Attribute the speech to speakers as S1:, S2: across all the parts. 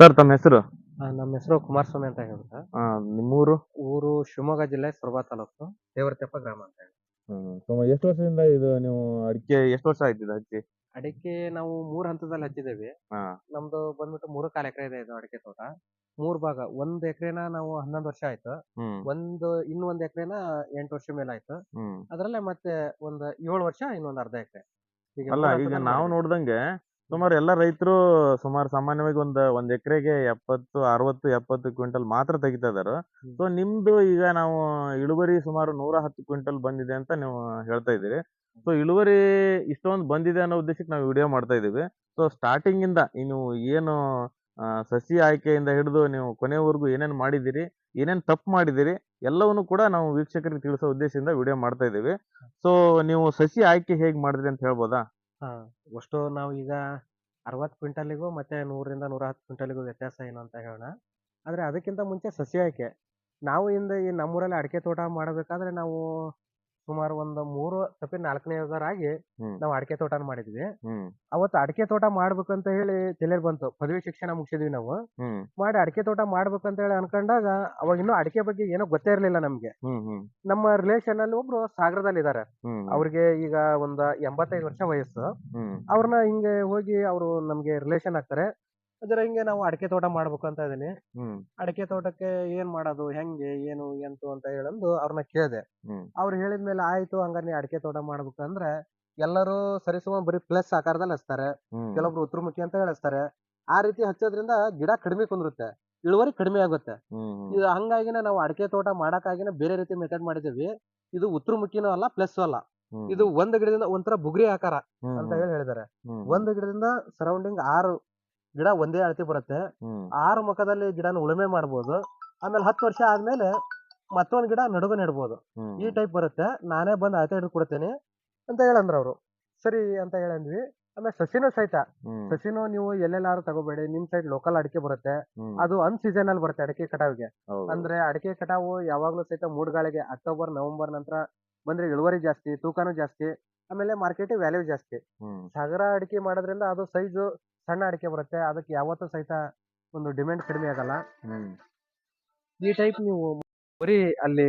S1: Sir ತಮ್ಮ ಹೆಸರು?
S2: ನಮ್ಮ ಹೆಸರು ಕುಮಾರಸ್ವಾಮಿ ಅಂತ ಹೇಳ್ಬಿಟ್ಟು.
S1: ನಿಮ್ಮೂರು?
S2: ಊರು ಶಿವಮೊಗ್ಗ ಜಿಲ್ಲೆ ಸೊರಬ ತಾಲೂಕು ದೇವರತೆಪ್ಪ ಗ್ರಾಮ ಅಂತ ಹೇಳಿ.
S1: ಎಷ್ಟು ವರ್ಷದಿಂದ ಇದು ನೀವು ಅಡಿಕೆ ಎಷ್ಟು ವರ್ಷ ಆಯ್ತಿದೆ ಹಚ್ಚಿ
S2: ಅಡಿಕೆ? ನಾವು ಮೂರ್ ಹಂತದಲ್ಲಿ ಹಚ್ಚಿದ್ದೇವೆ.
S1: ಹಾ.
S2: ನಮ್ದು ಬಂದ್ಬಿಟ್ಟು ಮೂರು ಕಾಲ ಎಕರೆ ಇದೆ ಇದು ಅಡಿಕೆ ತೋಟ. ಮೂರ್ ಭಾಗ ಒಂದ್ ಎಕರೆನ ನಾವು ಹನ್ನೊಂದು ವರ್ಷ ಆಯ್ತು.
S1: ಹ್ಮ್.
S2: ಒಂದು ಇನ್ನೊಂದ್ ಒಂದ್ ಎಕರೆನ ಎಂಟು ವರ್ಷ ಮೇಲೆ ಆಯ್ತು.
S1: ಹ್ಮ್.
S2: ಅದ್ರಲ್ಲೇ ಮತ್ತೆ ಒಂದ್ ಏಳು ವರ್ಷ ಇನ್ನೊಂದ್ ಅರ್ಧ ಎಕರೆ.
S1: ಅಲ್ಲ ಈಗ ನಾವು ನೋಡ್ದಂಗೆ ಸುಮಾರು ಎಲ್ಲ ರೈತರು ಸುಮಾರು ಸಾಮಾನ್ಯವಾಗಿ ಒಂದ್ ಒಂದ್ ಎಕರೆಗೆ ಎಪ್ಪತ್ತು ಅರವತ್ತು ಎಪ್ಪತ್ತು ಕ್ವಿಂಟಲ್ ಮಾತ್ರ ತೆಗಿತಾ ಇದಾರೆ. ಸೊ ನಿಮ್ದು ಈಗ ನಾವು ಇಳುವರಿ ಸುಮಾರು ನೂರ ಹತ್ತು ಕ್ವಿಂಟಲ್ ಬಂದಿದೆ ಅಂತ ನೀವು ಹೇಳ್ತಾ ಇದ್ದೀರಿ. ಸೊ ಇಳುವರಿ ಇಷ್ಟೊಂದು ಬಂದಿದೆ ಅನ್ನೋ ಉದ್ದೇಶಕ್ಕೆ ನಾವು ವಿಡಿಯೋ ಮಾಡ್ತಾ ಇದೀವಿ ಸೊ ಸ್ಟಾರ್ಟಿಂಗ್ ಇಂದ ನೀವು ಏನು ಸಸಿ ಆಯ್ಕೆಯಿಂದ ಹಿಡಿದು ನೀವು ಕೊನೆವರೆಗೂ ಏನೇನ್ ಮಾಡಿದಿರಿ ಏನೇನ್ ತಪ್ಪು ಮಾಡಿದಿರಿ ಎಲ್ಲವನ್ನು ಕೂಡ ನಾವು ವೀಕ್ಷಕರಿಗೆ ತಿಳಿಸೋ ಉದ್ದೇಶದಿಂದ ವಿಡಿಯೋ ಮಾಡ್ತಾ ಇದೀವಿ ಸೊ ನೀವು ಸಸಿ ಆಯ್ಕೆ ಹೇಗ್ ಮಾಡಿದ್ರಿ ಅಂತ ಹೇಳ್ಬೋದಾ?
S2: ಹಾ, ಅಷ್ಟು ನಾವು ಈಗ ಅರವತ್ತು ಕ್ವಿಂಟಲಿಗೂ ಮತ್ತೆ ನೂರರಿಂದ ನೂರ ಹತ್ತು ಕ್ವಿಂಟಲಿಗೂ ವ್ಯತ್ಯಾಸ ಏನು ಅಂತ ಹೇಳೋಣ. ಆದ್ರೆ ಅದಕ್ಕಿಂತ ಮುಂಚೆ ಸಸಿ ಆಯ್ಕೆ ನಾವು ಇಂದ ಈ ನಮ್ಮೂರಲ್ಲಿ ಅಡಿಕೆ ತೋಟ ಮಾಡಬೇಕಾದ್ರೆ ನಾವು ಸುಮಾರು ಒಂದು ಮೂರು ತಪ್ಪಿ ನಾಲ್ಕನೇದರಾಗಿ
S1: ಹ್ಮ್.
S2: ನಾವು ಅಡಿಕೆ ತೋಟನ ಮಾಡಿದ್ವಿ.
S1: ಹ್ಮ್.
S2: ಅವತ್ತು ಅಡಿಕೆ ತೋಟ ಮಾಡ್ಬೇಕಂತ ಹೇಳಿ ತಲೆಯಲ್ಲಿ ಬಂತು. ಪದವಿ ಶಿಕ್ಷಣ ಮುಗಿಸಿದ್ವಿ ನಾವು.
S1: ಹ್ಮ್.
S2: ಮಾಡಿ ಅಡಕೆ ತೋಟ ಮಾಡ್ಬೇಕಂತ ಹೇಳಿ ಅನ್ಕೊಂಡಾಗ ಅವಾಗ ಇನ್ನೂ ಅಡಿಕೆ ಬಗ್ಗೆ ಏನೋ ಗೊತ್ತೇ ಇರ್ಲಿಲ್ಲ ನಮ್ಗೆ.
S1: ಹ್ಮ್ ಹ್ಮ್.
S2: ನಮ್ಮ ರಿಲೇಷನ್ ಅಲ್ಲಿ ಒಬ್ರು ಸಾಗರದಲ್ಲಿ ಇದಾರೆ.
S1: ಹ್ಮ್.
S2: ಅವ್ರಿಗೆ ಈಗ ಒಂದ್ ಎಂಬತ್ತೈದು ವರ್ಷ ವಯಸ್ಸು.
S1: ಹ್ಮ್.
S2: ಅವ್ರನ್ನ ಹಿಂಗೆ ಹೋಗಿ ಅವರು ನಮ್ಗೆ ರಿಲೇಷನ್ ಆಗ್ತಾರೆ. ಅದರ ಹಿಂಗೆ ನಾವು ಅಡಿಕೆ ತೋಟ ಮಾಡ್ಬೇಕು ಅಂತ ಇದೀನಿ
S1: ಅಡಕೆ
S2: ಅಡಿಕೆ ತೋಟಕ್ಕೆ ಏನ್ ಮಾಡೋದು ಹೆಂಗೆ ಏನು ಎಂತು ಅಂತ ಹೇಳಂದು ಅವ್ರನ್ನ ಕೇಳಿದೆ.
S1: ಹ್ಮ್.
S2: ಅವ್ರು ಹೇಳಿದ್ಮೇಲೆ ಆಯ್ತು ಹಂಗ ನೀ ಅಡಿಕೆ ತೋಟ ಮಾಡ್ಬೇಕಂದ್ರೆ ಎಲ್ಲರೂ ಸರಿಸುಮ ಬರೀ ಪ್ಲಸ್ ಆಕಾರದಲ್ಲಿ ಹಚ್ತಾರೆ.
S1: ಹ್ಮ್.
S2: ಕೆಲವೊಬ್ರು ಉತ್ತರಮುಖಿ ಅಂತ ಹೇಳಿಸ್ತಾರೆ. ಆ ರೀತಿ ಹಚ್ಚೋದ್ರಿಂದ ಗಿಡ ಕಡಿಮೆ ಕುಂದಿರುತ್ತೆ ಇಳುವರಿ ಕಡಿಮೆ ಆಗುತ್ತೆ.
S1: ಹ್ಮ್ ಹ್ಮ್.
S2: ಇದು ಹಂಗಾಗಿನ ನಾವು ಅಡಿಕೆ ತೋಟ ಮಾಡಕ್ಕಾಗಿನ ಬೇರೆ ರೀತಿ ಮೆಥಡ್ ಮಾಡಿದೀವಿ ಇದು ಉತ್ತರಮುಖಿನೂ ಅಲ್ಲ ಪ್ಲಸ್ ಅಲ್ಲ.
S1: ಹ್ಮ್.
S2: ಇದು ಒಂದ್ ಗಿಡದಿಂದ ಒಂಥರ ಬುಗುರಿ ಆಕಾರ
S1: ಹ್ಮ್
S2: ಅಂತ ಹೇಳಿ ಹೇಳಿದ್ದಾರೆ.
S1: ಹ್ಮ್
S2: ಒಂದ್ ಗಿಡದಿಂದ ಸರೌಂಡಿಂಗ್ ಆರು ಗಿಡ ಒಂದೇ ಅಳತೆ ಬರುತ್ತೆ.
S1: ಹ್ಮ್.
S2: ಆರು ಮುಖದಲ್ಲಿ ಗಿಡನ ಉಳುಮೆ ಮಾಡ್ಬೋದು. ಆಮೇಲೆ ಹತ್ತು ವರ್ಷ ಆದ್ಮೇಲೆ ಮತ್ತೊಂದ್ ಗಿಡ ನಡುಗ ನೆಡ್ಬೋದು.
S1: ಹ್ಮ್.
S2: ಈ ಟೈಪ್ ಬರುತ್ತೆ. ನಾನೇ ಬಂದು ಅಳತೆ ಹಿಡಿದು ಕೊಡ್ತೇನೆ ಅಂತ ಹೇಳಂದ್ರ ಅವರು. ಸರಿ ಅಂತ ಹೇಳಂದ್ವಿ. ಆಮೇಲೆ ಸಸಿನೂ ಸಹಿತ.
S1: ಹ್ಮ್.
S2: ಸಸಿನೂ ನೀವು ಎಲ್ಲೆಲ್ಲಾರು ತಗೋಬೇಡಿ. ನಿಮ್ ಸೈಡ್ ಲೋಕಲ್ ಅಡಿಕೆ ಬರುತ್ತೆ.
S1: ಹ್ಮ್.
S2: ಅದು ಅನ್ ಸೀಸನ್ ಅಲ್ಲಿ ಬರುತ್ತೆ ಅಡಿಕೆ ಕಟಾವಿಗೆ.
S1: ಹೌದು.
S2: ಅಂದ್ರೆ ಅಡಿಕೆ ಕಟಾವು ಯಾವಾಗ್ಲೂ ಸಹಿತ ಮೂಡ್ಗಾಳಿಗೆ ಅಕ್ಟೋಬರ್ ನವೆಂಬರ್ ನಂತರ ಬಂದ್ರೆ ಇಳುವರಿ ಜಾಸ್ತಿ ತೂಕನೂ ಜಾಸ್ತಿ ಆಮೇಲೆ ಮಾರ್ಕೆಟ್ ವ್ಯಾಲ್ಯೂ ಜಾಸ್ತಿ.
S1: ಹ್ಮ್.
S2: ಸಾಗರ ಅಡಿಕೆ ಮಾಡೋದ್ರಿಂದ ಅದು ಸೈಜು ಸಣ್ಣ ಅಡಿಕೆ ಬರುತ್ತೆ. ಅದಕ್ಕೆ ಯಾವತ್ತೂ ಸಹಿತ ಒಂದು ಡಿಮ್ಯಾಂಡ್ ಕಡಿಮೆ ಆಗಲ್ಲ.
S1: ಹ್ಮ್.
S2: ಈ ಟೈಪ್ ನೀವು ಬರೀ ಅಲ್ಲಿ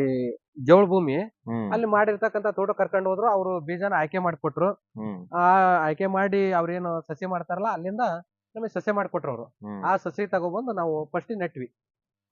S2: ಜೋಳ ಭೂಮಿ
S1: ಹ್ಮ್.
S2: ಅಲ್ಲಿ ಮಾಡಿರ್ತಕ್ಕಂತ ತೋಟ ಕರ್ಕೊಂಡು ಹೋದ್ರು ಅವರು ಬೀಜನ ಆಯ್ಕೆ ಮಾಡಿಕೊಟ್ರು.
S1: ಹ್ಮ್.
S2: ಆ ಆಯ್ಕೆ ಮಾಡಿ ಅವ್ರೇನು ಸಸಿ ಮಾಡ್ತಾರಲ್ಲ ಅಲ್ಲಿಂದ ನಮಗೆ ಸಸಿ ಮಾಡಿಕೊಟ್ರು ಅವರು.
S1: ಹ್ಮ್.
S2: ಆ ಸಸಿ ತಗೊಬಂದು ನಾವು ಫಸ್ಟ್ ನೆಟ್ವಿ.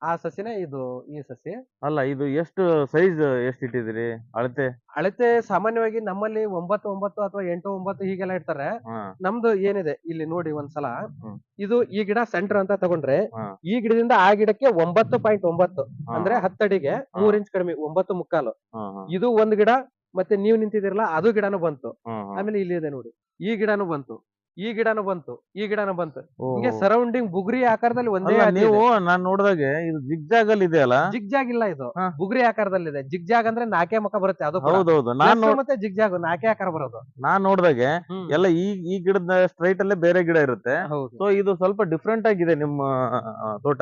S2: ಆ ಸಸಿನೇ ಇದು ಈ ಸಸಿ?
S1: ಅಲ್ಲ ಇದು ಎಷ್ಟು ಸೈಜ್ ಎಷ್ಟು ಇಟ್ಟಿದ್ರಿ ಅಳತೆ?
S2: ಅಳತೆ ಸಾಮಾನ್ಯವಾಗಿ ನಮ್ಮಲ್ಲಿ ಒಂಬತ್ತು ಒಂಬತ್ತು ಅಥವಾ ಎಂಟು ಒಂಬತ್ತು ಹೀಗೆಲ್ಲ ಇಡ್ತಾರೆ.
S1: ಹಾ.
S2: ನಮ್ದು ಏನಿದೆ? ಇಲ್ಲಿ ನೋಡಿ ಒಂದ್ಸಲ.
S1: ಹ್ಮ್.
S2: ಇದು ಈ ಗಿಡ ಸೆಂಟರ್ ಅಂತ ತಗೊಂಡ್ರೆ
S1: ಹಾ.
S2: ಈ ಗಿಡದಿಂದ ಆ ಗಿಡಕ್ಕೆ ಒಂಬತ್ತು ಪಾಯಿಂಟ್ ಒಂಬತ್ತು.
S1: ಹಾ,
S2: ಅಂದ್ರೆ ಹತ್ತಡಿಗೆ ಮೂರ್ ಇಂಚ್ ಕಡಿಮೆ ಒಂಬತ್ತು ಮುಕ್ಕಾಲು.
S1: ಹಾ, ಹಾ,
S2: ಇದು ಒಂದ್ ಗಿಡ ಮತ್ತೆ ನೀವ್ ನಿಂತಿದಿರಲ್ಲ ಅದು ಗಿಡನೂ ಬಂತು.
S1: ಹಾ, ಹಾ.
S2: ಆಮೇಲೆ ಇಲ್ಲಿ ಇದೆ ನೋಡಿ ಈ ಗಿಡನೂ ಬಂತು. ಈ ಗಿಡನು ಬಂತು ಈ ಗಿಡನು ಬಂತು. ಹಿಂಗೆ. ಸರೌಂಡಿಂಗ್ ಬುಗುರಿ ಆಕಾರದಲ್ಲಿ ಒಂದೇ
S1: ನೀವು ನಾನ್ ನೋಡಿದಾಗೆ ಇದು ಜಿಗ್ಜಾಗ್ ಅಲ್ಲಿ ಇದೆ ಅಲ್ಲ?
S2: ಜಿಗ್ಜಾಗ್ ಇಲ್ಲ ಇದು.
S1: ಬುಗ್ರಿ
S2: ಬುಗುರಿ ಆಕಾರದಲ್ಲಿದೆ ಜಿಗ್ಜಾಗ್ ಅಂದ್ರೆ ನಾಕೆ ಮುಖ ಬರುತ್ತೆ ಅದು.
S1: ಹೌದೌದು. ನಾನ್
S2: ಮತ್ತೆ ಜಿಗ್ಜಾಗ್ ನಾಕೆ ಆಕಾರ ಬರೋದು.
S1: ನಾನ್ ನೋಡಿದಾಗೆ. ಎಲ್ಲ ಈ ಈ ಗಿಡದ ಸ್ಟ್ರೈಟ್ ಅಲ್ಲೇ ಬೇರೆ ಗಿಡ ಇರುತ್ತೆ. ಸೊ ಇದು ಸ್ವಲ್ಪ ಡಿಫ್ರೆಂಟ್ ಆಗಿದೆ ನಿಮ್ಮ ತೋಟ.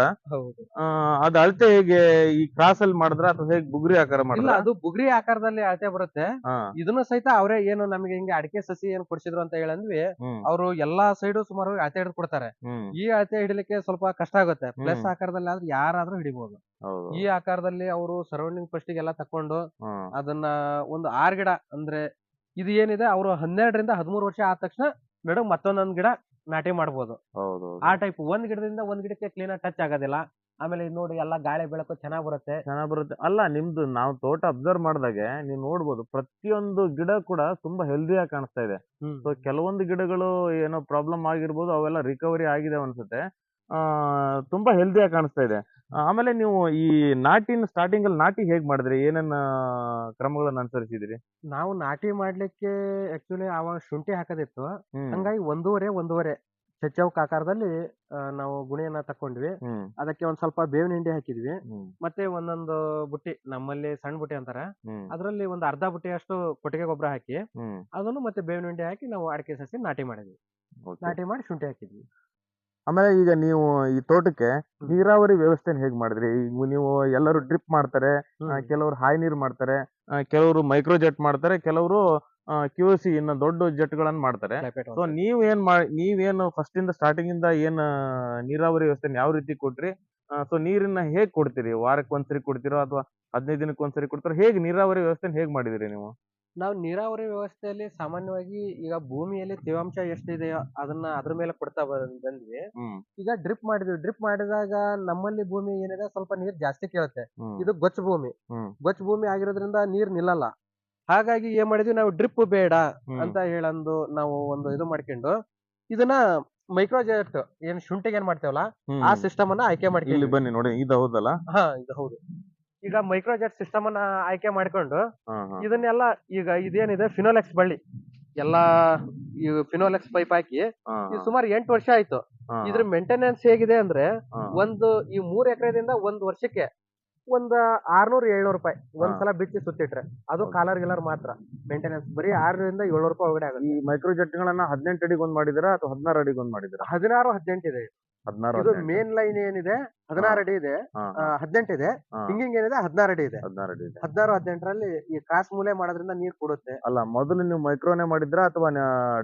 S1: ಅದ್ ಅಳತೆ ಹೇಗೆ ಈ ಕ್ರಾಸ್ ಅಲ್ಲಿ ಮಾಡಿದ್ರ ಅಥವಾ ಹೇಗೆ ಬುಗುರಿ ಆಕಾರ ಮಾಡಿದ್ರ?
S2: ಅದು ಬುಗುರಿ ಆಕಾರದಲ್ಲಿ ಅಳತೆ ಬರುತ್ತೆ. ಇದನ್ನು ಸಹಿತ ಅವರೇ ಏನು ನಮಗೆ ಹಿಂಗೆ ಅಡಿಕೆ ಸಸಿ ಏನು ಕೊಡ್ಸಿದ್ರು ಅಂತ ಹೇಳಂದ್ವಿ.
S1: ಹ್ಮ್.
S2: ಅವರು ಎಲ್ಲಾ ಸೈಡು ಸುಮಾರು ಅಳತೆ ಹಿಡಿದು ಕೊಡ್ತಾರೆ.
S1: ಹ್ಮ್.
S2: ಈ ಅಳತೆ ಹಿಡಿಲಿಕ್ಕೆ ಸ್ವಲ್ಪ ಕಷ್ಟ ಆಗುತ್ತೆ. ಪ್ಲಸ್
S1: ಹ್ಮ್.
S2: ಆಕಾರದಲ್ಲಿ ಆದ್ರೆ ಯಾರಾದ್ರೂ ಹಿಡಿಬಹುದು
S1: ಹೌದು.
S2: ಈ ಆಕಾರದಲ್ಲಿ ಅವರು ಸರೌಂಡಿಂಗ್ ಫಸ್ಟ್ ಎಲ್ಲ ತಕೊಂಡು
S1: ಹ್ಮ್.
S2: ಅದನ್ನ ಒಂದು ಆರ್ ಗಿಡ ಅಂದ್ರೆ ಇದು ಏನಿದೆ ಅವರು ಹನ್ನೆರಡರಿಂದ ಹದಿಮೂರು ವರ್ಷ ಆದ ತಕ್ಷಣ ಮೇಡಮ್ ಮತ್ತೊಂದೊಂದ್ ಗಿಡ ನಾಟಿ ಮಾಡ್ಬೋದು.
S1: ಹೌದು
S2: ಆ ಟೈಪ್ ಒಂದ್ ಗಿಡದಿಂದ ಒಂದ್ ಗಿಡಕ್ಕೆ ಕ್ಲೀನ್ ಆಗಿ ಟಚ್ ಆಗೋದಿಲ್ಲ. ಆಮೇಲೆ ಇದು ನೋಡಿ ಎಲ್ಲಾ ಗಾಳಿ ಬೆಳಕು ಚೆನ್ನಾಗಿ ಬರುತ್ತೆ.
S1: ಚೆನ್ನಾಗಿ ಬರುತ್ತೆ. ಅಲ್ಲ ನಿಮ್ದು ನಾವು ತೋಟ ಅಬ್ಸರ್ವ್ ಮಾಡಿದಾಗ ನೀವು ನೋಡ್ಬೋದು ಪ್ರತಿಯೊಂದು ಗಿಡ ಕೂಡ ತುಂಬಾ ಹೆಲ್ದಿಯಾಗಿ ಕಾಣಿಸ್ತಾ ಇದೆ. ಸೊ ಕೆಲವೊಂದು ಗಿಡಗಳು ಏನೋ ಪ್ರಾಬ್ಲಮ್ ಆಗಿರ್ಬೋದು ಅವೆಲ್ಲ ರಿಕವರಿ ಆಗಿದೆ ಅನ್ಸುತ್ತೆ. ಆ ತುಂಬಾ ಹೆಲ್ದಿಯಾಗಿ ಕಾಣಿಸ್ತಾ ಇದೆ. ಆಮೇಲೆ ನೀವು ಈ ನಾಟಿನ ಸ್ಟಾರ್ಟಿಂಗ್ ಅಲ್ಲಿ ನಾಟಿ ಹೇಗ್ ಮಾಡಿದ್ರಿ? ಏನನ್ನ ಕ್ರಮಗಳನ್ನ ಅನುಸರಿಸಿದ್ರಿ?
S2: ನಾವು ನಾಟಿ ಮಾಡ್ಲಿಕ್ಕೆ ಆಕ್ಚುಲಿ ಅವಾಗ ಶುಂಠಿ ಹಾಕೋದಿತ್ತು. ಹಂಗಾಗಿ ಒಂದೂವರೆ ಒಂದೂವರೆ. ಚಚ್ಚೌಕ್ ಆಕಾರದಲ್ಲಿ ಆ, ನಾವು ಗುಣಿಯನ್ನ ತಕೊಂಡ್ವಿ
S1: ಹ್ಮ್.
S2: ಅದಕ್ಕೆ ಒಂದ್ ಸ್ವಲ್ಪ ಬೇವಿನ ಹಿಂಡಿ ಹಾಕಿದ್ವಿ.
S1: ಹ್ಮ್.
S2: ಮತ್ತೆ ಒಂದೊಂದು ಬುಟ್ಟಿ ನಮ್ಮಲ್ಲಿ ಸಣ್ಣ ಬುಟ್ಟಿ ಅಂತಾರ.
S1: ಹ್ಮ್.
S2: ಅದರಲ್ಲಿ ಒಂದು ಅರ್ಧ ಬುಟ್ಟಿಯಷ್ಟು ಕೊಟ್ಟಿಗೆ ಗೊಬ್ಬರ ಹಾಕಿ
S1: ಹ್ಮ್.
S2: ಅದನ್ನು ಮತ್ತೆ ಬೇವಿನ ಹಿಂಡಿ ಹಾಕಿ ನಾವು ಅಡಿಕೆ ಸಸಿ ನಾಟಿ ಮಾಡಿದ್ವಿ. ನಾಟಿ ಮಾಡಿ ಶುಂಠಿ ಹಾಕಿದ್ವಿ.
S1: ಆಮೇಲೆ ಈಗ ನೀವು ಈ ತೋಟಕ್ಕೆ ನೀರಾವರಿ ವ್ಯವಸ್ಥೆನ ಹೇಗ್ ಮಾಡಿದ್ರಿ? ಈಗ ನೀವು ಎಲ್ಲರೂ ಡ್ರಿಪ್ ಮಾಡ್ತಾರೆ ಆ, ಕೆಲವರು ಹಾಯ್ ನೀರ್ ಮಾಡ್ತಾರೆ ಆ, ಕೆಲವರು ಮೈಕ್ರೋ ಜೆಟ್ ಮಾಡ್ತಾರೆ ಕೆಲವರು ಕ್ಯೂ ಸಿ ಇನ್ನ ದೊಡ್ಡ ಜೆಟ್ಗಳನ್ನು ಮಾಡ್ತಾರೆ. ಸೊ
S2: ನೀವೇನ್
S1: ನೀವ್ ಏನ್ ಮಾಡಿ ನೀವೇನು ಫಸ್ಟ್ ಇಂದ ಸ್ಟಾರ್ಟಿಂಗ್ ಇಂದ ಏನ್ ನೀರಾವರಿ ವ್ಯವಸ್ಥೆ ಯಾವ ರೀತಿ ಕೊಟ್ರಿ? ಸೊ ನೀರನ್ನ ಹೇಗ್ ಕೊಡ್ತೀರಿ? ವಾರಕ್ಕೆ ಒಂದ್ಸರಿ ಕೊಡ್ತೀರೋ ಅಥವಾ ಹದಿನೈದು ದಿನಕ್ಕೆ ಒಂದ್ಸರಿ ಕೊಡ್ತಾರೋ? ಹೇಗ್ ನೀರಾವರಿ ವ್ಯವಸ್ಥೆ ಹೇಗ್ ಮಾಡಿದಿರಿ ನೀವು?
S2: ನಾವು ನೀರಾವರಿ ವ್ಯವಸ್ಥೆಯಲ್ಲಿ ಸಾಮಾನ್ಯವಾಗಿ ಈಗ ಭೂಮಿಯಲ್ಲಿ ತೇವಾಂಶ ಎಷ್ಟಿದೆಯೋ ಅದನ್ನ ಅದ್ರ ಮೇಲೆ ಕೊಡ್ತಾ ಬಂದ್- ಬಂದ್ವಿ. ಈಗ ಡ್ರಿಪ್ ಮಾಡಿದ್ವಿ. ಡ್ರಿಪ್ ಮಾಡಿದಾಗ ನಮ್ಮಲ್ಲಿ ಭೂಮಿ ಏನಿದೆ ಸ್ವಲ್ಪ ನೀರ್ ಜಾಸ್ತಿ ಕೇಳುತ್ತೆ. ಇದು ಗೊಚ್ಚ ಭೂಮಿ. ಗೊಚ್ಚ ಭೂಮಿ ಆಗಿರೋದ್ರಿಂದ ನೀರ್ ನಿಲ್ಲಲ್ಲ. ಹಾಗಾಗಿ ಏನ್ ಮಾಡಿದ್ವಿ? ನಾವು ಡ್ರಿಪ್ ಬೇಡ ಅಂತ ಹೇಳಂದು ನಾವು ಒಂದು ಇದು ಮಾಡ್ಕೊಂಡು ಇದನ್ನ ಮೈಕ್ರೋಜೆಟ್ ಏನ್ ಶುಂಠಿಗೆ ಏನ್ ಮಾಡ್ತೇವಲ್ಲ ಆ ಸಿಸ್ಟಮ್ ಅನ್ನ ಆಯ್ಕೆ
S1: ಇಲ್ಲಿ
S2: ಮಾಡ್ತೀವಿ
S1: ಬನ್ನಿ ನೋಡಿ ಇದು ಹೌದಲ್ಲ?
S2: ಹಾ ಇದು ಹೌದು. ಈಗ ಮೈಕ್ರೋಜೆಟ್ ಸಿಸ್ಟಮ್ ಅನ್ನ ಆಯ್ಕೆ ಮಾಡ್ಕೊಂಡು ಇದನ್ನೆಲ್ಲ ಈಗ ಇದೇನಿದೆ? ಫಿನೋಲೆಕ್ಸ್ ಬಳ್ಳಿ. ಎಲ್ಲಾ ಈ ಫಿನೋಲೆಕ್ಸ್ ಪೈಪ್ ಹಾಕಿ ಇದು ಸುಮಾರು ಎಂಟು ವರ್ಷ ಆಯ್ತು. ಇದ್ರ ಮೇಂಟೆನೆನ್ಸ್ ಹೇಗಿದೆ ಅಂದ್ರೆ ಒಂದು ಈ ಮೂರ್ ಎಕರೆದಿಂದ ಒಂದ್ ವರ್ಷಕ್ಕೆ ಒಂದ್ ಆರ್ನೂರ್ ಏಳ್ನೂರು ರೂಪಾಯಿ ಒಂದ್
S1: ಹಾ.
S2: ಸಲ ಬಿಚ್ಚಿ ಸುತ್ತಿಟ್ರೆ. ಅದು ಕಾಲರ್ ಗಿಲ್ಲರ್ ಮಾತ್ರ. ಮೇಂಟೆನೆನ್ಸ್ ಬರೀ ಆರರಿಂದ ಏಳ್ನೂರು ರೂಪಾಯಿ ಒಳಗಡೆ ಆಗುತ್ತೆ.
S1: ಈ ಮೈಕ್ರೋ ಜೆಟ್ಗಳನ್ನ ಹದಿನೆಂಟು ಅಡಿಗೆ ಒಂದ್ ಮಾಡಿದಿರಾ ಅಥವಾ ಹದಿನಾರು ಅಡಿಗೆ ಒಂದ್ ಮಾಡಿದಿರಾ
S2: ಹದಿನಾರು ಹದಿನೆಂಟು ಇದೆ.
S1: ಹದಿನಾರು
S2: ಮೇನ್ ಲೈನ್ ಏನಿದೆ? ಹದಿನಾರು ಅಡಿ ಇದೆ. ಹದಿನೆಂಟು ಇದೆ. ಹಿಂಗಿಂಗ್ ಏನಿದೆ? ಹದಿನಾರು ಅಡಿ ಇದೆ.
S1: ಹದಿನಾರು ಅಡಿ ಇದೆ.
S2: ಹದಿನಾರು ಹದಿನೆಂಟರಲ್ಲಿ ಈ ಕ್ರಾಸ್ ಮೂಲೆ ಮಾಡೋದ್ರಿಂದ ನೀರ್ ಕೊಡುತ್ತೆ.
S1: ಅಲ್ಲ ಮೊದಲು ನೀವು ಮೈಕ್ರೋನೇ ಮಾಡಿದ್ರ ಅಥವಾ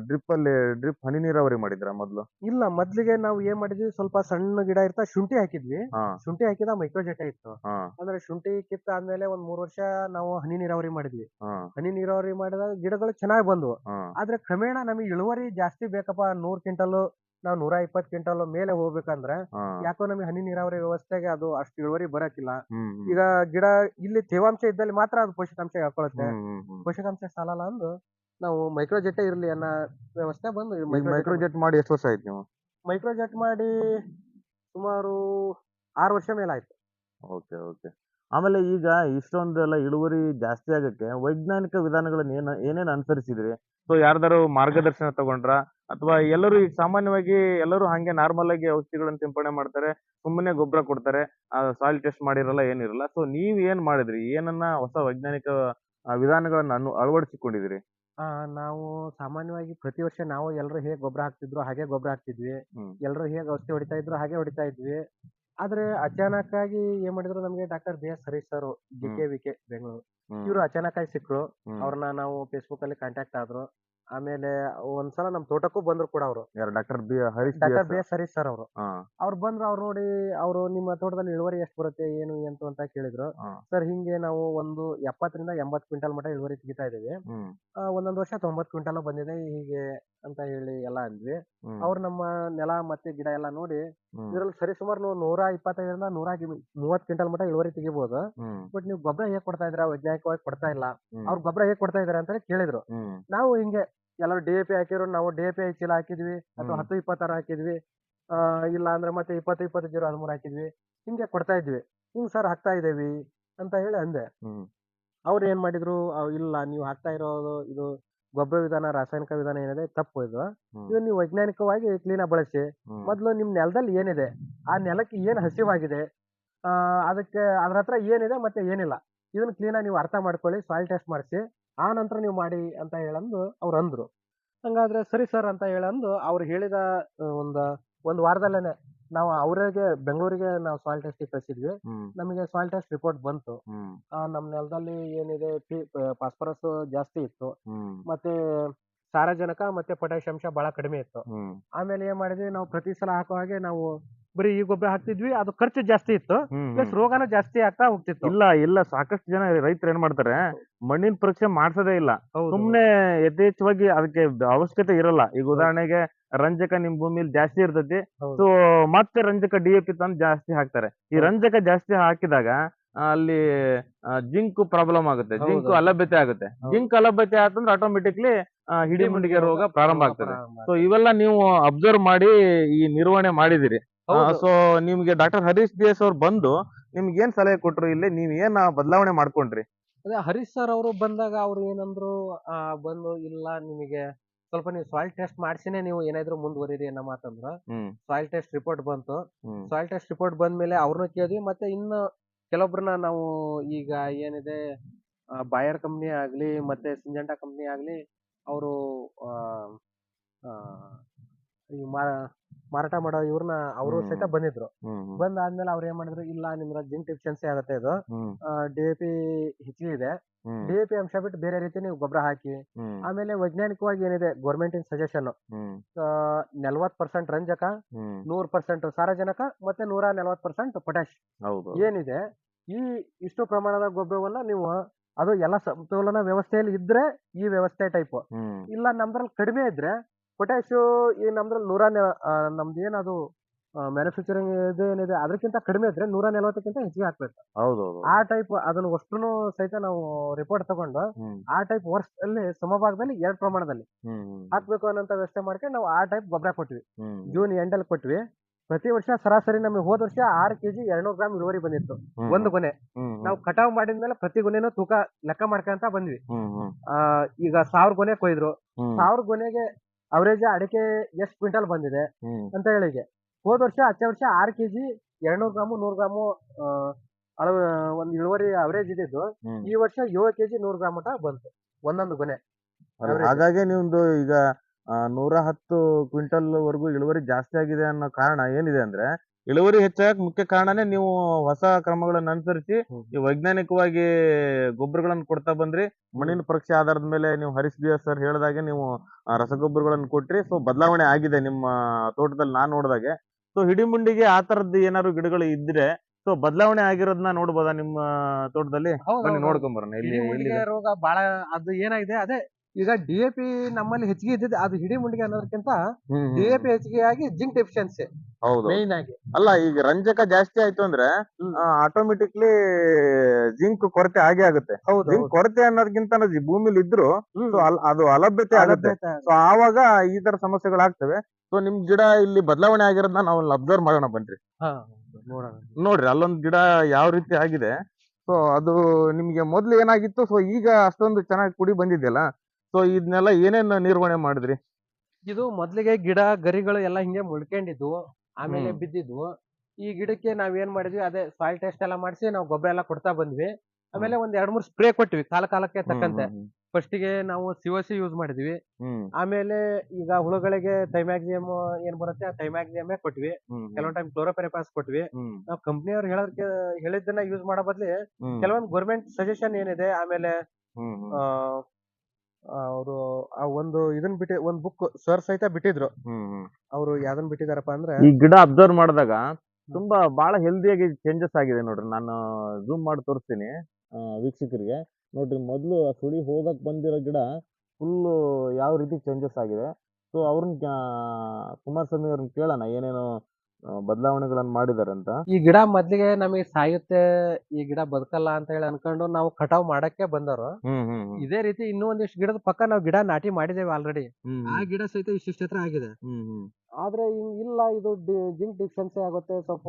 S1: ಡ್ರಿಪ್ ಅಲ್ಲಿ ಡ್ರಿಪ್ ಹನಿ ನೀರಾವರಿ ಮಾಡಿದ್ರ ಮೊದಲು?
S2: ಇಲ್ಲ ಮೊದ್ಲಿಗೆ ನಾವು ಏನ್ ಮಾಡಿದ್ವಿ? ಸ್ವಲ್ಪ ಸಣ್ಣ ಗಿಡ ಇರ್ತಾ ಶುಂಠಿ ಹಾಕಿದ್ವಿ. ಶುಂಠಿ ಹಾಕಿದ ಮೈಕ್ರೋಜೆಟ್ ಇತ್ತು. ಅಂದ್ರೆ ಶುಂಠಿ ಕಿತ್ತ ಆದ್ಮೇಲೆ ಒಂದ್ ಮೂರ್ ವರ್ಷ ನಾವು ಹನಿ ನೀರಾವರಿ ಮಾಡಿದ್ವಿ. ಹನಿ ನೀರಾವರಿ ಮಾಡಿದಾಗ ಗಿಡಗಳು ಚೆನ್ನಾಗಿ ಬಂದ್ವು. ಆದ್ರೆ ಕ್ರಮೇಣ ನಮಗೆ ಇಳುವರಿ ಜಾಸ್ತಿ ಬೇಕಪ್ಪ ನೂರ್ ಕ್ವಿಂಟಲ್ ನಾವು ನೂರ ಇಪ್ಪತ್ ಕ್ವಿಂಟಲ್ ಮೇಲೆ ಹೋಗ್ಬೇಕಂದ್ರೆ
S1: ಹಾ.
S2: ಯಾಕೋ ನಮಗೆ ಹನಿ ನೀರಾವರಿ ವ್ಯವಸ್ಥೆಗೆ ಅದು ಅಷ್ಟು ಇಳುವರಿ ಬರಕಿಲ್ಲ.
S1: ಹ್ಮ್ ಹ್ಮ್.
S2: ಈಗ ಗಿಡ ಇಲ್ಲಿ ತೇವಾಂಶ ಇದ್ದಲ್ಲಿ ಮಾತ್ರ ಅದು ಪೋಷಕಾಂಶ ಹಾಕೊಳುತ್ತೆ.
S1: ಹ್ಮ್ ಹ್ಮ್ ಹ್ಮ್.
S2: ಪೋಷಕಾಂಶ ಸಾಲಲ್ಲ ಅಂದು ನಾವು ಮೈಕ್ರೋಜೆಟ್ ಇರ್ಲಿ ಅನ್ನೋ ವ್ಯವಸ್ಥೆ ಬಂದು
S1: ಈಗ ಮೈಕ್ರೋಜೆಟ್ ಮಾಡಿ ಎಷ್ಟು ವರ್ಷ ಆಯ್ತು ನೀವು?
S2: ಮೈಕ್ರೋಜೆಟ್ ಮಾಡಿ ಸುಮಾರು ಆರು ವರ್ಷ ಮೇಲಾಯ್ತು
S1: ಓಕೆ ಓಕೆ. ಆಮೇಲೆ ಈಗ ಇಷ್ಟೊಂದೆಲ್ಲ ಇಳುವರಿ ಜಾಸ್ತಿ ಆಗಕ್ಕೆ ವೈಜ್ಞಾನಿಕ ವಿಧಾನಗಳನ್ನ ಏನ ಏನೇನ್ ಅನುಸರಿಸಿದ್ರಿ? ಸೊ ಯಾರ್ದಾರು ಮಾರ್ಗದರ್ಶನ ತಗೊಂಡ್ರ? ಅಥವಾ ಎಲ್ಲರೂ ಈಗ ಸಾಮಾನ್ಯವಾಗಿ ಎಲ್ಲರೂ ಹಂಗೆ ನಾರ್ಮಲ್ ಆಗಿ ಔಷಧಿಗಳನ್ನ ಸಿಂಪಡಣೆ ಮಾಡ್ತಾರೆ ಸುಮ್ಮನೆ ಗೊಬ್ಬರ ಕೊಡ್ತಾರೆ ಸಾಯಿಲ್ ಟೆಸ್ಟ್ ಮಾಡಿರಲ್ಲ ಏನಿರಲ್ಲ. ಸೊ ನೀವ್ ಏನ್ ಮಾಡಿದ್ರಿ? ಏನನ್ನ ಹೊಸ ವೈಜ್ಞಾನಿಕ ಆ, ವಿಧಾನಗಳನ್ನ ಅನು ಅಳವಡಿಸಿಕೊಂಡಿದ್ರಿ
S2: ಆ, ನಾವು ಸಾಮಾನ್ಯವಾಗಿ ಪ್ರತಿ ವರ್ಷ ನಾವು ಎಲ್ಲರೂ ಹೇಗೆ ಗೊಬ್ಬರ ಹಾಕ್ತಿದ್ರು ಹಾಗೆ ಗೊಬ್ಬರ ಹಾಕ್ತಿದ್ವಿ.
S1: ಹ್ಮ್.
S2: ಎಲ್ಲರೂ ಹೇಗೆ ಔಷಧಿ ಹೊಡಿತಾ ಇದ್ರು ಹಾಗೆ ಹೊಡಿತಾ ಇದ್ವಿ. ಆದ್ರೆ ಅಚಾನಕ್ ಆಗಿ ಏನ್ ಮಾಡಿದ್ರು ನಮಗೆ doctor B S Harish sir D K V K Bengaluru.
S1: ಹ್ಮ್.
S2: ಇವರು ಅಚಾನಕ್ ಆಗಿ
S1: ಹ್ಮ್.
S2: ಅವ್ರನ್ನ ನಾವು ಫೇಸ್ಬುಕ್ ಅಲ್ಲಿ ಕಾಂಟ್ಯಾಕ್ಟ್ ಆದ್ರು. ಆಮೇಲೆ ಒಂದ್ಸಲ ನಮ್ ತೋಟಕ್ಕೂ ಬಂದ್ರು ಕೂಡ ಅವರು.
S1: ಯಾರು doctor B Harish
S2: doctor B S Harish sir ಅವರು. ಅವ್ರು ಬಂದ್ರು ಅವ್ರು ನೋಡಿ ಅವರು ನಿಮ್ಮ ತೋಟದಲ್ಲಿ ಇಳುವರಿ ಎಷ್ಟು ಬರುತ್ತೆ ಏನು ಎಂತ ಅಂತ ಕೇಳಿದ್ರು. ಸರ್ ಹಿಂಗೆ ನಾವು ಒಂದು ಎಪ್ಪತ್ತರಿಂದ ಎಂಬತ್ತು ಕ್ವಿಂಟಲ್ ಮಟ್ಟ ಇಳುವರಿ ತೆಗಿತಾ ಇದೀವಿ ಒಂದೊಂದು ವರ್ಷ ತೊಂಬತ್ತು ಕ್ವಿಂಟಲ್ ಬಂದಿದೆ ಹೀಗೆ ಅಂತ ಹೇಳಿ ಎಲ್ಲ ಅಂದ್ವಿ. ಅವ್ರು ನಮ್ಮ ನೆಲ ಮತ್ತೆ ಗಿಡ ಎಲ್ಲ ನೋಡಿ ಇದ್ರಲ್ಲಿ ಸರಿ ಸುಮಾರು ನೀವು ನೂರ ಇಪ್ಪತ್ತೈದರಿಂದ ನೂರ ಮೂವತ್ ಕ್ವಿಂಟಲ್ ಮಟ್ಟ ಇಳುವರಿ ತೆಗಿಬಹುದು ಬಟ್ ನೀವು ಗೊಬ್ಬರ ಹೇಗೆ ಕೊಡ್ತಾ ಇದ್ರ ವೈಜ್ಞಾನಿಕವಾಗಿ ಕೊಡ್ತಾ ಇಲ್ಲ.
S1: ಅವ್ರ
S2: ಅವ್ರು ಗೊಬ್ಬರ ಹೇಗೆ ಕೊಡ್ತಾ ಇದಾರೆ ಅಂತ ಕೇಳಿದ್ರು. ನಾವು ಹಿಂಗೆ ಎಲ್ಲರೂ ಡಿ ಎ ಪಿ ಹಾಕಿದ್ರು ನಾವು ಡಿ ಎ ಪಿ ಐದು ಚೀಲ ಹಾಕಿದ್ವಿ ಅಥವಾ. ಹತ್ತು ಇಪ್ಪತ್ತಾರು ಹಾಕಿದ್ವಿ ಆ, ಇಲ್ಲ ಅಂದ್ರೆ ಮತ್ತೆ ಇಪ್ಪತ್ತು ಇಪ್ಪತ್ತು ಜೀರೋ ಹದಿಮೂರು ಹಾಕಿದ್ವಿ ಹಿಂಗೆ ಕೊಡ್ತಾ ಇದ್ವಿ. ಹಿಂಗ್ ಸರ್ ಹಾಕ್ತಾ ಇದೇವಿ ಅಂತ ಹೇಳಿ ಅಂದೆ.
S1: ಹ್ಮ್.
S2: ಅವ್ರು ಏನ್ ಮಾಡಿದ್ರು ಅವ್ ಇಲ್ಲ ನೀವು ಹಾಕ್ತಾ ಇರೋದು ಇದು ಗೊಬ್ಬರ ವಿಧಾನ ರಾಸಾಯನಿಕ ವಿಧಾನ ಏನಿದೆ ತಪ್ಪು ಇದು.
S1: ಹ್ಮ್.
S2: ಇದು ನೀವು ವೈಜ್ಞಾನಿಕವಾಗಿ ಕ್ಲೀನ್ ಆಗಿ ಬಳಸಿ.
S1: ಹ್ಮ್.
S2: ಮೊದಲು ನಿಮ್ ನೆಲದಲ್ಲಿ ಏನಿದೆ ಆ ನೆಲಕ್ಕೆ ಏನ್ ಹಸಿವಾಗಿದೆ ಆ ಅದಕ್ಕೆ ಅದ್ರ ಹತ್ರ ಏನಿದೆ ಮತ್ತೆ ಏನಿಲ್ಲ. ಇದನ್ನ ಕ್ಲೀನಾಗಿ ನೀವು ಅರ್ಥ ಮಾಡ್ಕೊಳ್ಳಿ ಸಾಯಿಲ್ ಟೆಸ್ಟ್ ಮಾಡಿಸಿ. ಆ ನಂತರ ನೀವು ಮಾಡಿ ಅಂತ ಹೇಳಂದು ಅವ್ರು ಅಂದ್ರು. ಹಂಗಾದ್ರೆ ಸರಿ ಸರ್ ಅಂತ ಹೇಳಂದು ಅವ್ರು ಹೇಳಿದ ಒಂದು ಒಂದು ವಾರದಲ್ಲೇನೆ ನಾವು ಅವ್ರಿಗೆ ಬೆಂಗಳೂರಿಗೆ ನಾವು ಸಾಯಿಲ್ ಟೆಸ್ಟ್ ಕಳಿಸಿದ್ವಿ. ನಮಗೆ ಸಾಯಿಲ್ ಟೆಸ್ಟ್ ರಿಪೋರ್ಟ್ ಬಂತು. ಆ, ನಮ್ಮ ನೆಲದಲ್ಲಿ ಏನಿದೆ ಫಾಸ್ಫರಸ್ ಜಾಸ್ತಿ ಇತ್ತು. ಮತ್ತೆ ಸಾರಜನಕ ಮತ್ತೆ ಪೊಟ್ಯಾಶ್ ಅಂಶ ಬಹಳ ಕಡಿಮೆ ಇತ್ತು. ಆಮೇಲೆ ಏನ್ ಮಾಡಿದ್ವಿ ನಾವು ಪ್ರತಿ ಸಲ ಹಾಕೋ ಹಾಗೆ ನಾವು ಬರೀ ಈ ಗೊಬ್ಬರ ಹಾಕ್ತಿದ್ವಿ ಅದು ಖರ್ಚು ಜಾಸ್ತಿ ಇತ್ತು ಪ್ಲಸ್. ರೋಗನೂ ಜಾಸ್ತಿ ಆಗ್ತಾ ಹೋಗ್ತಿತ್ತು
S1: ಇಲ್ಲ ಇಲ್ಲ ಸಾಕಷ್ಟು ಜನ ರೈತರು ಏನ್ ಮಾಡ್ತಾರೆ ಮಣ್ಣಿನ ಪರೀಕ್ಷೆ ಮಾಡ್ಸೋದೇ ಇಲ್ಲ. ಸುಮ್ನೆ ಯಥೇಚ್ಛವಾಗಿ ಅದಕ್ಕೆ ಅವಶ್ಯಕತೆ ಇರಲ್ಲ ಈಗ ಉದಾಹರಣೆಗೆ ರಂಜಕ ನಿಮ್ ಭೂಮಿಲಿ ಜಾಸ್ತಿ ಇರ್ತೈತಿ. ಸೊ ಮತ್ತೆ ರಂಜಕ ಡಿ ಎ ಪಿ ತಂದು ಜಾಸ್ತಿ ಹಾಕ್ತಾರೆ ಈ. ರಂಜಕ ಜಾಸ್ತಿ ಹಾಕಿದಾಗ ಅಲ್ಲಿ ಜಿಂಕ್ ಪ್ರಾಬ್ಲಮ್ ಆಗುತ್ತೆ ಜಿಂಕ್. ಅಲಭ್ಯತೆ ಆಗುತ್ತೆ. ಜಿಂಕ್ ಅಲಭ್ಯತೆ ಆತಂದ್ರೆ ಆಟೋಮೆಟಿಕ್ಲಿ ಹಿಡಿ ಮುಂಡಿಗೆ ರೋಗ ಪ್ರಾರಂಭ ಆಗ್ತದೆ ಸೊ ಇವೆಲ್ಲ ನೀವು ಅಬ್ಸರ್ವ್ ಮಾಡಿ ಈ ನಿರ್ವಹಣೆ ಮಾಡಿದಿರಿ. ಸೊ ನಿಮ್ಗೆ ಡಾಕ್ಟರ್ ಹರೀಶ್ ಬಿ ಎಸ್ ಅವ್ರು ಬಂದು ನಿಮ್ಗೆ ಏನ್ ಸಲಹೆ ಕೊಟ್ರು ಇಲ್ಲಿ? ನೀವ್ ಏನ್ ಬದಲಾವಣೆ ಮಾಡ್ಕೊಂಡ್ರಿ?
S2: ಅದೇ ಹರೀಶ್ ಸರ್ ಅವರು ಬಂದಾಗ ಅವ್ರು ಏನಂದ್ರು ಆ, ಬಂದು ಇಲ್ಲ ನಿಮಗೆ ಸ್ವಲ್ಪ ನೀವು ಸಾಯಿಲ್ ಟೆಸ್ಟ್ ಮಾಡಿಸಿನೇ ನೀವು ಏನಾದ್ರು ಮುಂದುವರಿರಿ ಅನ್ನೋ ಮಾತಂದ್ರ.
S1: ಹ್ಮ್.
S2: ಸಾಯಿಲ್ ಟೆಸ್ಟ್ ರಿಪೋರ್ಟ್ ಬಂತು.
S1: ಹ್ಮ್.
S2: ಸಾಯಿಲ್ ಟೆಸ್ಟ್ ರಿಪೋರ್ಟ್ ಬಂದ್ಮೇಲೆ ಅವ್ರನ್ನ ಕೇಳಿದ್ವಿ. ಮತ್ತೆ ಇನ್ನು ಕೆಲವೊಬ್ರನ್ನ ನಾವು ಈಗ ಏನಿದೆ ಬಾಯರ್ ಕಂಪ್ನಿ ಆಗ್ಲಿ ಮತ್ತೆ ಸಿಂಜಂಟಾ ಕಂಪ್ನಿ ಆಗ್ಲಿ ಅವರು ಈ ಮಾ ಮಾರಾಟ ಮಾಡೋ ಇವ್ರನ್ನ ಅವರು
S1: ಹ್ಮ್.
S2: ಸಹಿತ ಬಂದಿದ್ರು.
S1: ಹ್ಮ್ ಆದ್ಮೇಲೆ
S2: ಬಂದಾದ್ಮೇಲೆ ಅವ್ರು ಏನ್ ಮಾಡಿದ್ರು ಇಲ್ಲ ನಿಮ್ಗೆ ಜಿಂಕ್ ಡಿಫಿಷಿಯನ್ಸಿ ಆಗುತ್ತೆ ಇದು.
S1: ಹ್ಮ್.
S2: ಡಿ ಎ ಪಿ ಹೆಚ್ಚಿಗೆ ಇದೆ.
S1: ಹ್ಮ್.
S2: ಡಿ ಎ ಪಿ ಅಂಶ ಬಿಟ್ಟು ಬೇರೆ ರೀತಿ ನೀವು ಗೊಬ್ಬರ ಹಾಕಿ.
S1: ಹ್ಮ್.
S2: ಆಮೇಲೆ ವೈಜ್ಞಾನಿಕವಾಗಿ ಏನಿದೆ ಗೌರ್ಮೆಂಟ್ ಇನ್ ಸಜೆಷನ್
S1: ಹ್ಮ್.
S2: ನಲ್ವತ್ ಪರ್ಸೆಂಟ್ ರಂಜಕ
S1: ಹ್ಮ್.
S2: ನೂರ್ ಪರ್ಸೆಂಟ್ ಸಾರಜನಕ ಮತ್ತೆ ನೂರ ನಲ್ವತ್ ಪರ್ಸೆಂಟ್ ಪೊಟ್ಯಾಶ್
S1: ಹೌದು.
S2: ಏನಿದೆ ಈ ಇಷ್ಟು ಪ್ರಮಾಣದ ಗೊಬ್ಬರವನ್ನ ನೀವು ಅದು ಎಲ್ಲ ಸಮತೋಲನ ವ್ಯವಸ್ಥೆಯಲ್ಲಿ ಇದ್ರೆ ಈ ವ್ಯವಸ್ಥೆ ಟೈಪ್
S1: ಹ್ಮ್.
S2: ಇಲ್ಲ ನಮ್ದ್ರಲ್ಲಿ ಕಡಿಮೆ ಇದ್ರೆ ಪೊಟ್ಯಾಶು ಈ ನಮ್ದ್ರಲ್ಲಿ ನೂರ ನಮ್ದು ಏನದು ಮ್ಯಾನುಫ್ಯಾಕ್ಚರಿಂಗ್ ಇದು ಏನಿದೆ ಅದಕ್ಕಿಂತ ಕಡಿಮೆ ಇದ್ರೆ ನೂರ ನಲವತ್ತಕ್ಕಿಂತ ಹೆಚ್ಚಿಗೆ ಹಾಕ್ಬೇಕು.
S1: ಹೌದು
S2: ಆ ಟೈಪ್ ಅದನ್ನ ವಸ್ತುನು ಸಹಿತ ನಾವು ರಿಪೋರ್ಟ್ ತಗೊಂಡು ಆ ಟೈಪ್ ವರ್ಷದಲ್ಲಿ ಸಮಭಾಗದಲ್ಲಿ ಎರಡ್ ಪ್ರಮಾಣದಲ್ಲಿ ಹಾಕ್ಬೇಕು ಅನ್ನೋಂತ ವ್ಯವಸ್ಥೆ ಮಾಡ್ಕೊಂಡು ನಾವು ಆ ಟೈಪ್ ಗೊಬ್ಬರ ಕೊಟ್ವಿ.
S1: ಜೂನ್
S2: ಜೂನ್ ಅಲ್ಲಿ ಕೊಟ್ವಿ. ಪ್ರತಿ ವರ್ಷ ಸರಾಸರಿ ನಮಗೆ ಹೋದ ವರ್ಷ ಆರು ಕೆಜಿ ಎರಡ್ನೂರು ಗ್ರಾಮ್ ಇಳುವರಿ ಬಂದಿತ್ತು. ಒಂದು ಗೊನೆ. ನಾವು ಕಟಾವ್ ಮಾಡಿದ್ಮೇಲೆ ಪ್ರತಿ ಗೊನೆನೂ ತೂಕ ಲೆಕ್ಕ ಮಾಡ್ಕೊಂತ ಬಂದ್ವಿ. ಈಗ ಸಾವಿರ ಗೊನೆ ಕೊಯ್ದ್ರು. ಸಾವಿರ ಗೊನೆಗೆ ಅವರೇಜ್ ಅಡಿಕೆ ಎಷ್ಟು ಕ್ವಿಂಟಲ್ ಬಂದಿದೆ?
S1: ಹ್ಮ್.
S2: ಅಂತ ಹೇಳಿದೆ ಹೋದ ವರ್ಷ ಹಚ್ಚ ವರ್ಷ ಆರು ಕೆಜಿ ಎರಡ್ನೂರು ಗ್ರಾಮು ನೂರು ಗ್ರಾಮು ಆ, ಅಳವ ಒಂದು ಇಳುವರಿ ಅವರೇಜ್ ಇದ್ದಿದ್ದು.
S1: ಹ್ಮ್.
S2: ಈ ವರ್ಷ ಏಳು ಕೆಜಿ ನೂರು ಗ್ರಾಮ್ ಮಟ ಬಂತು ಒಂದೊಂದು ಗೊನೆ. average.
S1: ಹಾಗಾಗಿ ನಿಮ್ದು ಈಗ ಆ, ನೂರ ಹತ್ತು ಕ್ವಿಂಟಲ್ ವರೆಗೂ ಇಳುವರಿ ಜಾಸ್ತಿ ಆಗಿದೆ ಅನ್ನೋ ಕಾರಣ ಏನಿದೆ ಅಂದ್ರೆ ಇಳುವರಿ ಹೆಚ್ಚಾಗ ಮುಖ್ಯ ಕಾರಣನೇ ನೀವು ಹೊಸ ಕ್ರಮಗಳನ್ನ ಅನುಸರಿಸಿ. ಈ ವೈಜ್ಞಾನಿಕವಾಗಿ ಗೊಬ್ಬರಗಳನ್ನು ಕೊಡ್ತಾ ಬಂದ್ರಿ. ಮಣ್ಣಿನ ಪರೀಕ್ಷೆ ಆಧಾರದ ಮೇಲೆ ನೀವು ಹರೀಶ್ ಬಿ ಸರ್ ಹೇಳಿದಾಗೆ ನೀವು ರಸಗೊಬ್ಬರಗಳನ್ನು ಕೊಟ್ರಿ. ಸೊ ಬದಲಾವಣೆ ಆಗಿದೆ ನಿಮ್ಮ ತೋಟದಲ್ಲಿ ನಾನ್ ನೋಡಿದಾಗೆ. ಸೊ ಹಿಡಿಮುಂಡಿಗೆ ಆ ತರದ್ದು ಏನಾದ್ರು ಗಿಡಗಳು ಇದ್ರೆ ಸೊ ಬದಲಾವಣೆ ಆಗಿರೋದನ್ನ ನೋಡ್ಬೋದಾ ನಿಮ್ಮ ತೋಟದಲ್ಲಿ? ನೋಡ್ಕೊಂಡ್
S2: ಬರೋಣ. ರೋಗ ಬಹಳ ಅದು ಏನಾಗಿದೆ ಅದೇ ಈಗ ಡಿ ಎ ಪಿ ನಮ್ಮಲ್ಲಿ ಹೆಚ್ಚಿಗೆ ಇದ್ದಿದ್ದು ಅದು ಹಿಡಿ ಮುಂಡಿಗೆ ಅನ್ನೋದಕ್ಕಿಂತ ಡಿ ಎ ಪಿ ಹೆಚ್ಚಿಗೆ ಆಗಿ ಜಿಂಕ್ ಡೆಫಿಷಿಯನ್ಸಿ
S1: ಹೌದು.
S2: ಮೇನ್ ಆಗಿ.
S1: ಅಲ್ಲ ಈಗ ರಂಜಕ ಜಾಸ್ತಿ ಆಯ್ತು ಅಂದ್ರೆ. ಆಟೋಮೆಟಿಕ್ಲಿ ಜಿಂಕ್ ಕೊರತೆ ಆಗೇ ಆಗುತ್ತೆ.
S2: ಹೌದು
S1: ಜಿಂಕ್ ಕೊರತೆ ಅನ್ನೋದಕ್ಕಿಂತ ಭೂಮಿಲಿ ಇದ್ರು ಅದು ಅಲಭ್ಯತೆ ಆಗುತ್ತೆ. ಸೊ ಆವಾಗ ಈ ತರ ಸಮಸ್ಯೆಗಳಾಗ್ತವೆ ಸೊ ನಿಮ್ ಗಿಡ ಇಲ್ಲಿ ಬದಲಾವಣೆ ಆಗಿರೋದನ್ನ ನಾವು ಅಬ್ಸರ್ವ್ ಮಾಡೋಣ ಬನ್ರಿ. ನೋಡ್ರಿ ಅಲ್ಲೊಂದ್ ಗಿಡ ಯಾವ ರೀತಿ ಆಗಿದೆ. ಸೊ ಅದು ನಿಮ್ಗೆ ಮೊದ್ಲು ಏನಾಗಿತ್ತು? ಸೊ ಈಗ ಅಷ್ಟೊಂದು ಚೆನ್ನಾಗಿ ಕುಡಿ ಬಂದಿದೆಯಲ್ಲ? ಸೊ ಇದನ್ನೆಲ್ಲ ಏನೇನ್ ನಿರ್ವಹಣೆ ಮಾಡಿದ್ರಿ?
S2: ಇದು ಮೊದ್ಲಿಗೆ ಗಿಡ ಗರಿಗಳು ಎಲ್ಲ ಹಿಂಗೆ ಮುಳ್ಕೊಂಡಿದ್ವು. ಆಮೇಲೆ. ಬಿದ್ದಿದ್ವು. ಈ ಗಿಡಕ್ಕೆ ನಾವ್ ಏನ್ ಮಾಡಿದ್ವಿ ಅದೇ ಸಾಯಿಲ್ ಟೆಸ್ಟ್ ಎಲ್ಲ ಮಾಡಿಸಿ ನಾವು ಗೊಬ್ಬರ ಎಲ್ಲ ಕೊಡ್ತಾ ಬಂದ್ವಿ. ಆಮೇಲೆ ಒಂದ್ ಎರಡ್ ಮೂರ್ ಸ್ಪ್ರೇ ಕೊಟ್ವಿ ಕಾಲ ಕಾಲಕ್ಕೆ ತಕ್ಕಂತೆ. ಫಸ್ಟ್ಗೆ ನಾವು ಸಿಒಸಿ ಯೂಸ್ ಮಾಡಿದ್ವಿ. ಆಮೇಲೆ ಈಗ ಹುಳುಗಳಿಗೆ ಥೈಮ್ಯಾಕ್ಸಿಯಮ್ ಏನ್ ಬರುತ್ತೆ ಆ ಥೈಮ್ಯಾಕ್ಸಿಯಮೇ ಕೊಟ್ವಿ. ಕೆಲವೊಂದ್ ಟೈಮ್ ಕ್ಲೋರೋಪೆರಿಪಾಸ್ ಕೊಟ್ವಿ. ನಾವು ಕಂಪ್ನಿಯವ್ರು ಹೇಳೋದಕ್ಕೆ ಹೇಳಿದ್ದನ್ನ ಯೂಸ್ ಮಾಡೋ ಬದ್ಲಿ ಕೆಲವೊಂದ್ ಗೌರ್ಮೆಂಟ್ ಸಜೆಷನ್ ಏನಿದೆ ಆಮೇಲೆ ಅವರು ಆ ಒಂದು ಇದನ್ ಬಿಟ್ಟಿ ಒಂದ್ ಬುಕ್ ಸರ್ ಸಹಿತ ಬಿಟ್ಟಿದ್ರು.
S1: ಹ್ಮ್.
S2: ಅವರು ಯಾವ್ದನ್ ಬಿಟ್ಟಿದಾರಪ್ಪ ಅಂದ್ರೆ
S1: ಈ ಗಿಡ ಅಬ್ಸರ್ವ್ ಮಾಡಿದಾಗ ತುಂಬಾ ಬಹಳ ಹೆಲ್ದಿಯಾಗಿ ಚೇಂಜಸ್ ಆಗಿದೆ ನೋಡ್ರಿ. ನಾನು ಜೂಮ್ ಮಾಡಿ ತೋರಿಸ್ತೀನಿ ಆ, ವೀಕ್ಷಕರಿಗೆ. ನೋಡ್ರಿ ಮೊದಲು ಸುಳಿ ಹೋಗಕ್ ಬಂದಿರೋ ಗಿಡ ಫುಲ್ ಯಾವ ರೀತಿ ಚೇಂಜಸ್ ಆಗಿದೆ. ಸೊ ಅವ್ರನ್ನ ಕುಮಾರಸ್ವಾಮಿ ಅವ್ರನ್ನ ಕೇಳೋಣ ಏನೇನೋ ಬದಲಾವಣೆಗಳನ್ನ ಮಾಡಿದಾರೆ ಅಂತ
S2: ಈ ಗಿಡ ಮೊದ್ಲಿಗೆ ನಮಗೆ ಸಾಯುತ್ತೆ ಈ ಗಿಡ ಬದುಕಲ್ಲ ಅಂತ ಹೇಳಿ ಅನ್ಕೊಂಡು ನಾವು ಕಟಾವ್ ಮಾಡಕ್ಕೆ ಬಂದವರು. ಇದೇ ರೀತಿ ಇನ್ನೂ ಒಂದಿಷ್ಟು ಗಿಡದ ಪಕ್ಕ ನಾವು ಗಿಡ ನಾಟಿ ಮಾಡಿದೇವೆ ಆಲ್ರೆಡಿ ಆ ಗಿಡ ಸಹಿತ ಇಷ್ಟು ಆಗಿದೆ. ಆದ್ರೆ ಹಿಂಗ್ ಇಲ್ಲ ಇದು ಜಿಂಕ್ ಡಿಫಿಷಿಯನ್ಸಿ ಆಗುತ್ತೆ ಸ್ವಲ್ಪ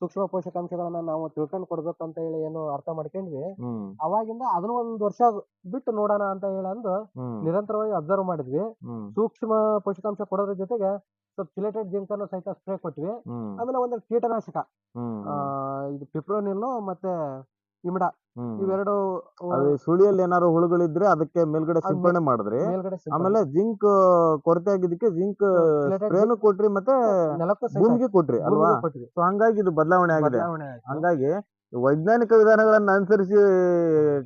S2: ಸೂಕ್ಷ್ಮ ಪೋಷಕಾಂಶಗಳನ್ನ ನಾವು ತಿಳ್ಕೊಂಡ್ ಕೊಡ್ಬೇಕು ಅಂತ ಹೇಳಿ ಏನು ಅರ್ಥ ಮಾಡ್ಕೊಂಡ್ವಿ.
S1: ಹ್ಮ್.
S2: ಅವಾಗಿಂದ ಅದನ್ನ ಒಂದ್ ವರ್ಷ ಬಿಟ್ಟು ನೋಡೋಣ ಅಂತ ಹೇಳಿ ಅಂದು
S1: ಹ್ಮ್.
S2: ನಿರಂತರವಾಗಿ ಅಬ್ಸರ್ವ್ ಮಾಡಿದ್ವಿ.
S1: ಹ್ಮ್.
S2: ಸೂಕ್ಷ್ಮ ಪೋಷಕಾಂಶ ಕೊಡೋದ್ರ ಜೊತೆಗೆ ಸ್ವಲ್ಪ ಚಿಲೇಟೆಡ್ ಜಿಂಕ್ ಅನ್ನು ಸಹಿತ ಸ್ಪ್ರೇ ಕೊಟ್ವಿ.
S1: ಹ್ಮ್.
S2: ಆಮೇಲೆ ಒಂದ್ ಕೀಟನಾಶಕ.
S1: ಹ್ಮ್.
S2: ಆ, ಇದು ಪಿಪ್ರೋನಿಲ್ಲೋ ಮತ್ತೆ ಇಮಿಡ. ಇವೆರಡು
S1: ಅದು ಸುಳಿಯಲ್ಲಿ ಏನಾದ್ರು ಹುಳುಗಳಿದ್ರೆ ಅದಕ್ಕೆ ಮೇಲ್ಗಡೆ
S2: ಅದ್
S1: ಸಿಂಪಡಣೆ ಮಾಡಿದ್ರಿ
S2: ಮೇಲ್ಗಡೆ ಸಿಂಪಡಣೆ.
S1: ಆಮೇಲೆ ಜಿಂಕ್ ಕೊರತೆ ಆಗಿದ್ದಕ್ಕೆ ಜಿಂಕ್ ಸ್ಪ್ರೇನು ಕೊಟ್ರಿ ಮತ್ತೆ
S2: ನೆಲಕ್ಕೂ ಸಹಿತ
S1: ಭೂಮಿಗೆ ಕೊಟ್ರಿ ಅಲ್ವಾ
S2: ಭೂಮಿಗೂ.
S1: ಸೊ ಹಂಗಾಗಿ ಇದು ಬದಲಾವಣೆ ಆಗಿದೆ
S2: ಬದಲಾವಣೆ.
S1: ಹಂಗಾಗಿ ವೈಜ್ಞಾನಿಕ ವಿಧಾನಗಳನ್ನ ಅನುಸರಿಸಿ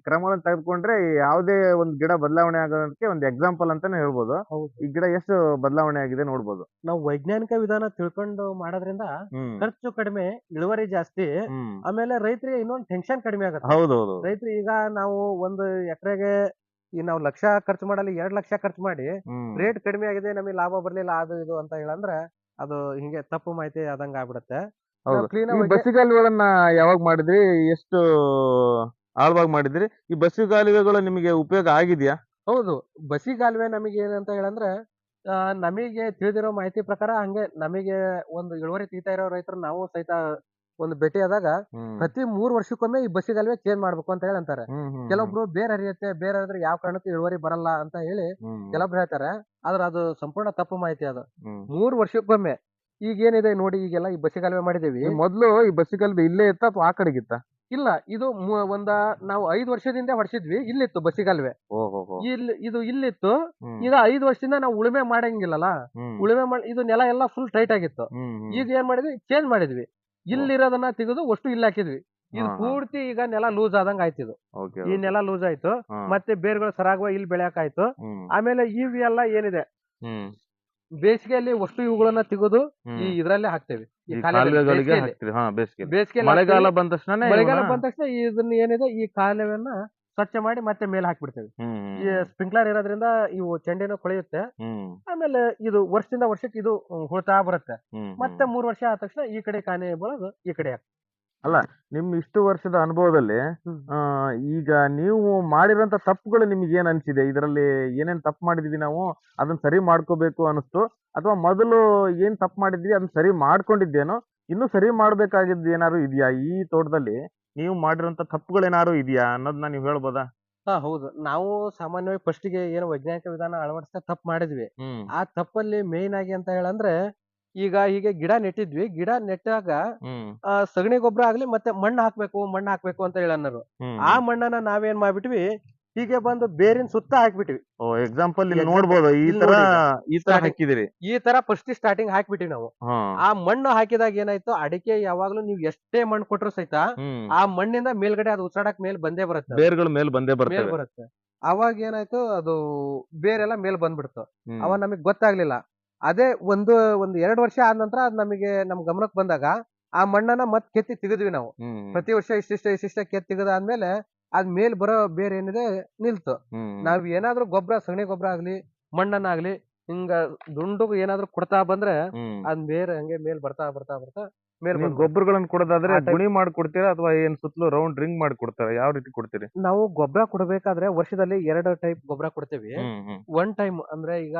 S1: ಕ್ರಮಗಳನ್ನು ತೆಗೆದುಕೊಂಡ್ರೆ ಯಾವುದೇ ಒಂದು ಗಿಡ ಬದಲಾವಣೆ ಆಗೋದಕ್ಕೆ ಒಂದು ಎಕ್ಸಾಂಪಲ್ ಅಂತಾನೆ ಹೇಳ್ಬೋದು. ಈ ಗಿಡ ಎಷ್ಟು ಬದಲಾವಣೆ ಆಗಿದೆ ನೋಡ್ಬೋದು.
S2: ನಾವು ವೈಜ್ಞಾನಿಕ ವಿಧಾನ ತಿಳ್ಕೊಂಡು ಮಾಡೋದ್ರಿಂದ
S1: ಹ್ಮ್.
S2: ಖರ್ಚು ಕಡಿಮೆ ಇಳುವರಿ ಜಾಸ್ತಿ
S1: ಹ್ಮ್.
S2: ಆಮೇಲೆ ರೈತರಿಗೆ ಇನ್ನೊಂದು ಟೆನ್ಷನ್ ಕಡಿಮೆ ಆಗುತ್ತೆ.
S1: ಹೌದೌದು
S2: ರೈತರು ಈಗ ನಾವು ಒಂದು ಎಕರೆಗೆ ಈ ನಾವು ಲಕ್ಷ ಖರ್ಚು ಮಾಡಲಿ ಎರಡ್ ಲಕ್ಷ ಖರ್ಚು ಮಾಡಿ
S1: ಹ್ಮ್.
S2: ರೇಟ್ ಕಡಿಮೆ ಆಗಿದೆ ನಮಗೆ ಲಾಭ ಬರ್ಲಿಲ್ಲ ಅದು ಇದು ಅಂತ ಹೇಳಂದ್ರೆ ಅದು ಹಿಂಗೆ ತಪ್ಪು ಮಾಹಿತಿ ಆದಂಗ ಆಗ್ಬಿಡುತ್ತೆ.
S1: ಈ ಬಸಿಗಾಲುಗಳನ್ನ ಯಾವಾಗ ಮಾಡಿದ್ರಿ? ಎಷ್ಟು ಆಳವಾಗಿ ಮಾಡಿದ್ರಿ? ಈ ಬಸಿಗಾಲುವೆಗಳು ನಿಮಗೆ ಉಪಯೋಗ ಆಗಿದ್ಯಾ?
S2: ಹೌದು. ಬಸಿಗಾಲುವೆ ನಮಗೆ ಏನಂತ ಹೇಳಂದ್ರೆ ಆ, ನಮಗೆ ತಿಳಿದಿರೋ ಮಾಹಿತಿ ಪ್ರಕಾರ ಹಂಗೆ ನಮಗೆ ಒಂದು ಇಳುವರಿ ತೆಗಿತಾ ಇರೋ ರೈತರು ನಾವು ಸಹಿತ ಒಂದು ಭೇಟಿ ಆದಾಗ ಪ್ರತಿ ಮೂರ್ ವರ್ಷಕ್ಕೊಮ್ಮೆ ಈ ಬಸಿಗಾಲುವೆ ಚೇಂಜ್ ಮಾಡ್ಬೇಕು ಅಂತ ಹೇಳಿ ಅಂತಾರೆ. ಕೆಲವೊಬ್ರು ಬೇರೆ ಹರಿಯುತ್ತೆ ಬೇರೆ ಹರಿದ್ರೆ ಯಾವ ಕಾರಣಕ್ಕೂ ಇಳುವರಿ ಬರಲ್ಲ ಅಂತ ಹೇಳಿ ಕೆಲವೊಬ್ರು ಹೇಳ್ತಾರೆ. ಆದ್ರೆ ಅದು ಸಂಪೂರ್ಣ ತಪ್ಪು ಮಾಹಿತಿ ಅದು. ಮೂರ್ ವರ್ಷಕ್ಕೊಮ್ಮೆ ಈಗ ಏನಿದೆ ನೋಡಿ ಈಗೆಲ್ಲ ಈ ಬಸಿಗಾಲುವೆ ಮಾಡಿದೀವಿ
S1: ಈ ಮೊದ್ಲು ಈ ಬಸ್ಸಿಗಾಲುವೆ ಇಲ್ಲೇ ಇತ್ತ ಅಥವಾ ಆ ಕಡೆಗಿತ್ತ?
S2: ಇಲ್ಲ ಇದು ಮು- ಒಂದ ನಾವು ಐದ್ ವರ್ಷದಿಂದ ಹೊಡ್ಸಿದ್ವಿ ಇಲ್ಲಿತ್ತು
S1: ಬಸ್ಸಿ ಹೋ
S2: ಇಲ್ಲಿ ಇದು ಇಲ್ಲಿತ್ತು ಈಗ ಐದು ವರ್ಷದಿಂದ ನಾವು ಉಳುಮೆ ಮಾಡಂಗಿಲ್ಲಲ್ಲ? ಉಳುಮೆ ಮಾಡಿ ಇದು ನೆಲ ಎಲ್ಲ ಫುಲ್ ಟೈಟ್ ಆಗಿತ್ತು. ಈಗ ಏನ್ ಮಾಡಿದ್ವಿ? ಚೇಂಜ್ ಮಾಡಿದ್ವಿ. ಇಲ್ಲಿರೋದನ್ನ ತೆಗೆದು ಅಷ್ಟು ಇಲ್ಲಿ ಹಾಕಿದ್ವಿ. ಇದು
S1: ಹಾ, ಹಾ.
S2: ಪೂರ್ತಿ ಈಗ ನೆಲ ಲೂಸ್ ಆದಂಗ ಆಯ್ತು ಇದು. ಈ ನೆಲ ಲೂಸ್ ಆಯ್ತು. ಮತ್ತೆ ಬೇರ್ಗಳು ಸರಾಗುವ ಇಲ್ಲಿ ಬೆಳೆಯಕ್ ಆಯ್ತು. ಆಮೇಲೆ ಇವೆಲ್ಲ ಎಲ್ಲ ಏನಿದೆ? ಬೇಸಿಗೆಯಲ್ಲಿ ವಸ್ತು ಇವುಗಳನ್ನ ತೆಗೆದು ಈ ಇದ್ರಲ್ಲೇ ಹಾಕ್ತೇವೆ. ಈ
S1: ಈ
S2: ಕಾಲುವೆಯಲ್ಲಿ,
S1: ಕಾಲುವೆಗಳಿಗೆ
S2: ಬೇಸಿಗೆಯಲ್ಲಿ.
S1: ಹಾಕ್ತೀರಿ ಹಾ ಬೇಸಿಗೆ ಮಳೆಗಾಲ ಬಂದ ತಕ್ಷಣ
S2: ಮಳೆಗಾಲ ಬಂದ ತಕ್ಷಣ ಇದನ್ನ ಏನಿದೆ ಈ ಕಾಲುವೆಯನ್ನ ಸ್ವಚ್ಛ ಮಾಡಿ ಮತ್ತೆ ಮೇಲೆ ಹಾಕ್ಬಿಡ್ತೇವೆ. ಈ ಸ್ಪ್ರಿಂಕ್ಲರ್ ಇರೋದ್ರಿಂದ ಇವು ಚೆಂಡಿನ ಕೊಳೆಯುತ್ತೆ. ಆಮೇಲೆ ಇದು ವರ್ಷದಿಂದ ವರ್ಷಕ್ಕೆ ಇದು ಉಳಿತಾ ಹುಳ್ತಾ ಬರುತ್ತೆ ಮತ್ತೆ ಮೂರ್ ವರ್ಷ ಆದ ತಕ್ಷಣ ಈ ಕಡೆ ಕಾನೆ ಬಳದು ಈ ಕಡೆ ಹಾಕ್ತೀವಿ.
S1: ನಿಮ್ ಇಷ್ಟು ವರ್ಷದ ಅನುಭವದಲ್ಲಿ
S2: ಹ್ಮ್.
S1: ಆ, ಈಗ ನೀವು ಮಾಡಿರೋಂತ ತಪ್ಪುಗಳು ನಿಮ್ಗೆ ಏನ್ ಅನ್ಸಿದೆ? ಇದರಲ್ಲಿ ಏನೇನ್ ತಪ್ಪು ಮಾಡಿದ್ವಿ ನಾವು ಅದನ್ನ ಸರಿ ಮಾಡ್ಕೋಬೇಕು ಅನಿಸ್ತು ಅಥವಾ ಮೊದಲು ಏನ್ ತಪ್ಪು ಮಾಡಿದ್ವಿ ಅದನ್ನ ಸರಿ ಮಾಡ್ಕೊಂಡಿದ್ದೇನೋ? ಇನ್ನು ಸರಿ ಮಾಡ್ಬೇಕಾಗಿದ್ದು ಏನಾದ್ರು ಇದೆಯಾ? ಈ ತೋಟದಲ್ಲಿ ನೀವು ಮಾಡಿರೋಂತ ತಪ್ಪುಗಳೇನಾದ್ರು ಇದೆಯಾ? ಅನ್ನೋದನ್ನ ನೀವು ಹೇಳ್ಬೋದಾ?
S2: ಹಾ ಹೌದು. ನಾವು ಸಾಮಾನ್ಯವಾಗಿ ಫಸ್ಟಿಗೆ ಏನು ವೈಜ್ಞಾನಿಕ ವಿಧಾನ ಅಳವಡಿಸ್ತಾ ತಪ್ಪು ಮಾಡಿದ್ವಿ.
S1: ಹ್ಮ್.
S2: ಆ ತಪ್ಪಲ್ಲಿ ಮೇನ್ ಆಗಿ ಅಂತ ಹೇಳಂದ್ರೆ ಈಗ ಹೀಗೆ ಗಿಡ ನೆಟ್ಟಿದ್ವಿ. ಗಿಡ ನೆಟ್ಟಾಗ ಆ, ಸಗಣಿ ಗೊಬ್ಬರ ಆಗ್ಲಿ ಮತ್ತೆ ಮಣ್ಣು ಹಾಕ್ಬೇಕು ಮಣ್ಣು ಹಾಕ್ಬೇಕು ಅಂತ ಹೇಳನ್ನರು ಆ ಮಣ್ಣನ್ನ ನಾವೇನ್ ಮಾಡ್ಬಿಟ್ವಿ? ಹೀಗೆ ಬಂದು ಬೇರಿನ ಸುತ್ತ ಹಾಕ್ಬಿಟ್ವಿ.
S1: ಎಕ್ಸಾಂಪಲ್ ಇಲ್ಲಿ
S2: Example,
S1: ನೋಡ್ಬೋದು. ಈ
S2: ಇಲ್ಲಿ
S1: ತರ ಈ ತರ
S2: Starting.
S1: ಹಾಕಿದಿರಿ
S2: ಈ ತರ ಫಸ್ಟ್ ಸ್ಟಾರ್ಟಿಂಗ್ ಹಾಕ್ಬಿಟ್ಟಿವಿ ನಾವು.
S1: ಹಾ.
S2: ಆ ಮಣ್ಣು ಹಾಕಿದಾಗ ಏನಾಯ್ತು? ಅಡಿಕೆ ಯಾವಾಗ್ಲೂ ನೀವು ಎಷ್ಟೇ ಮಣ್ಣು ಕೊಟ್ರು ಸಹಿತ
S1: ಹ್ಮ್.
S2: ಆ ಮಣ್ಣಿಂದ ಮೇಲ್ಗಡೆ ಅದು ಉಸಾಡಕ್ ಮೇಲ್ ಬಂದೇ ಬರುತ್ತೆ.
S1: ಬೇರ್ಗಳ ಮೇಲೆ ಬಂದೇ
S2: ಮೇಲ್
S1: ಬರ್ತವೆ
S2: ಬರುತ್ತೆ. ಅವಾಗ ಏನಾಯ್ತು? ಅದು ಬೇರೆಲ್ಲ ಮೇಲ್ ಬಂದ್ಬಿಡ್ತು.
S1: ಹ್ಮ್.
S2: ಅವಾಗ ನಮಗ್ ಗೊತ್ತಾಗ್ಲಿಲ್ಲ. ಅದೇ ಒಂದು ಒಂದು ಎರಡು ವರ್ಷ ಆದ ನಂತರ ಅದ್ ನಮಗೆ ನಮ್ ಗಮನಕ್ಕೆ ಬಂದಾಗ ಆ ಮಣ್ಣನ್ನ ಮತ್ ಕೆತ್ತಿ ತೆಗೆದ್ವಿ ನಾವು. ಪ್ರತಿ ವರ್ಷ ಇಷ್ಟಿಷ್ಟ ಇಷ್ಟಿಷ್ಟ ಕೆತ್ತಿ ತೆಗೆದಾದ್ಮೇಲೆ ಅದ್ ಮೇಲ್ ಬರೋ ಬೇರೆ ಏನಿದೆ ನಿಲ್ತು. ನಾವ್ ಏನಾದ್ರೂ ಗೊಬ್ಬರ ಸಗಣಿ ಗೊಬ್ಬರ ಆಗ್ಲಿ ಮಣ್ಣನ್ನಾಗ್ಲಿ ಹಿಂಗ ದುಂಡು ಏನಾದ್ರೂ ಕೊಡ್ತಾ ಬಂದ್ರೆ ಅದ್ ಬೇರೆ ಹಂಗೆ ಮೇಲ್ ಬರ್ತಾ ಬರ್ತಾ ಬರ್ತಾ.
S1: ಗೊಬ್ಬರಗಳನ್ನ ಕೊಡೋದಾದ್ರೆ ಗುಣಿ ಮಾಡಿ ಕೊಡ್ತೀರಾ ಅಥವಾ ಏನ್ ಸುತ್ತಲೂ ರೌಂಡ್ ರಿಂಗ್ ಮಾಡಿ ಕೊಡ್ತಾರ ಯಾವ ರೀತಿ ಕೊಡ್ತೀರಿ?
S2: ನಾವು ಗೊಬ್ಬರ ಕೊಡಬೇಕಾದ್ರೆ ವರ್ಷದಲ್ಲಿ ಎರಡು ಟೈಪ್ ಗೊಬ್ಬರ ಕೊಡ್ತೇವಿ. ಒನ್ ಟೈಮ್ ಅಂದ್ರೆ ಈಗ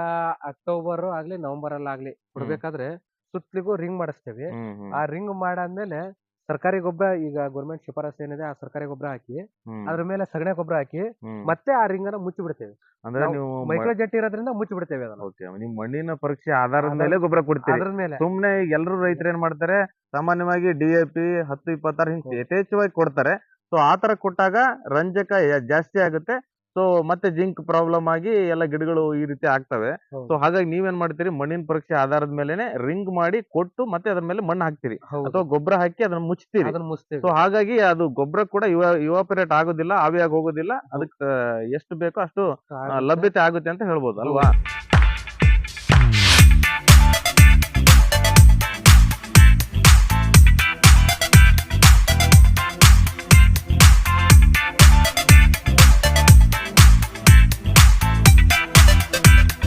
S2: ಅಕ್ಟೋಬರ್ ಆಗ್ಲಿ ನವೆಂಬರ್ ಅಲ್ಲಿ ಆಗ್ಲಿ ಕೊಡ್ಬೇಕಾದ್ರೆ ಸುತ್ತಲಿಗೂ ರಿಂಗ್ ಮಾಡಿಸ್ತೇವೆ. ಆ ರಿಂಗ್ ಮಾಡಾದ್ಮೇಲೆ ಸರ್ಕಾರಿ ಗೊಬ್ಬರ ಈಗ ಗೌರ್ಮೆಂಟ್ ಶಿಫಾರಸ್ ಏನಿದೆ ಆ ಸರ್ಕಾರಿ ಗೊಬ್ಬರ ಹಾಕಿ
S1: ಹ್ಮ್.
S2: ಅದ್ರ ಮೇಲೆ ಸಗಣಿ ಗೊಬ್ಬರ ಹಾಕಿ
S1: ಹ್ಮ್.
S2: ಮತ್ತೆ ಆ ರಿಂಗ್ ಅನ್ನ ಮುಚ್ಚಿ ಬಿಡ್ತೇವೆ
S1: ಅಂದ್ರೆ
S2: ನಾವು
S1: ನೀವು
S2: ಮೈಕ್ರೋ ಜೆಟ್ ಇರೋದ್ರಿಂದ ಮುಚ್ಚಿ ಬಿಡ್ತೇವೆ ಅದನ್ನ.
S1: ಓಕೆ ನಿಮ್ ಮಣ್ಣಿನ ಪರೀಕ್ಷೆ ಆಧಾರದ
S2: ಆಧಾರ-
S1: ಮೇಲೆ ಗೊಬ್ಬರ ಕೊಡ್ತೀರಿ.
S2: ಅದ್ರ ಮೇಲೆ.
S1: ಸುಮ್ನೆ ಈಗ ಎಲ್ರು ರೈತರು ಏನ್ ಮಾಡ್ತಾರೆ ಸಾಮಾನ್ಯವಾಗಿ ಡಿ ಎ ಪಿ ಹತ್ತು ಇಪ್ಪತ್ತಾರು ಹಿಂಗ್ ಯಥೇಚ್ಛವಾಗಿ ಕೊಡ್ತಾರೆ. ಸೊ ಆತರ ತರ ಕೊಟ್ಟಾಗ ರಂಜಕ ಯ- ಜಾಸ್ತಿ ಆಗುತ್ತೆ. ಸೊ ಮತ್ತೆ ಜಿಂಕ್ ಪ್ರಾಬ್ಲಮ್ ಆಗಿ ಎಲ್ಲ ಗಿಡಗಳು ಈ ರೀತಿ ಆಗ್ತವೆ.
S2: ಹೌದು.
S1: ಸೊ ಹಾಗಾಗಿ ನೀವೇನ್ ಮಾಡ್ತೀರಿ? ಮಣ್ಣಿನ ಪರೀಕ್ಷೆ ಆಧಾರದ ಮೇಲೆನೆ ರಿಂಗ್ ಮಾಡಿ ಕೊಟ್ಟು ಮತ್ತೆ ಅದ್ರ ಮೇಲೆ ಮಣ್ಣು ಹಾಕ್ತೀರಿ.
S2: ಹೌದು.
S1: ಅಥವಾ ಗೊಬ್ಬರ ಹಾಕಿ ಅದನ್ನ ಮುಚ್ತೀರಿ.
S2: ಅದನ್ನ ಮುಚ್ತೇವೆ.
S1: ಸೊ ಹಾಗಾಗಿ ಅದು ಗೊಬ್ಬರ ಕೂಡ ಇವ ಇವಾಪರೇಟ್ ಆಗೋದಿಲ್ಲ ಆವಿಯಾಗಿ ಹೋಗೋದಿಲ್ಲ. ಅದಕ್ಕೆ ಎಷ್ಟು ಬೇಕೋ ಅಷ್ಟು ಆ, ಲಭ್ಯತೆ ಆಗುತ್ತೆ ಅಂತ ಹೇಳ್ಬೋದು ಅಲ್ವಾ?